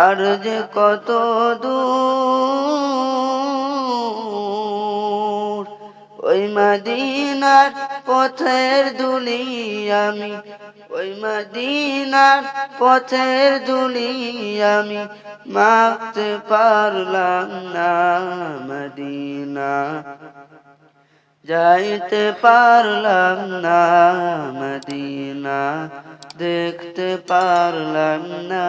আর যে কত দূর, ওই মদিনার পথের দুলি আমি, ওই মদিনার পথের দুলি আমি মাখতে পারলাম না মদিনা। যাইতে পারলাম না মদিনা, দেখতে পারলাম না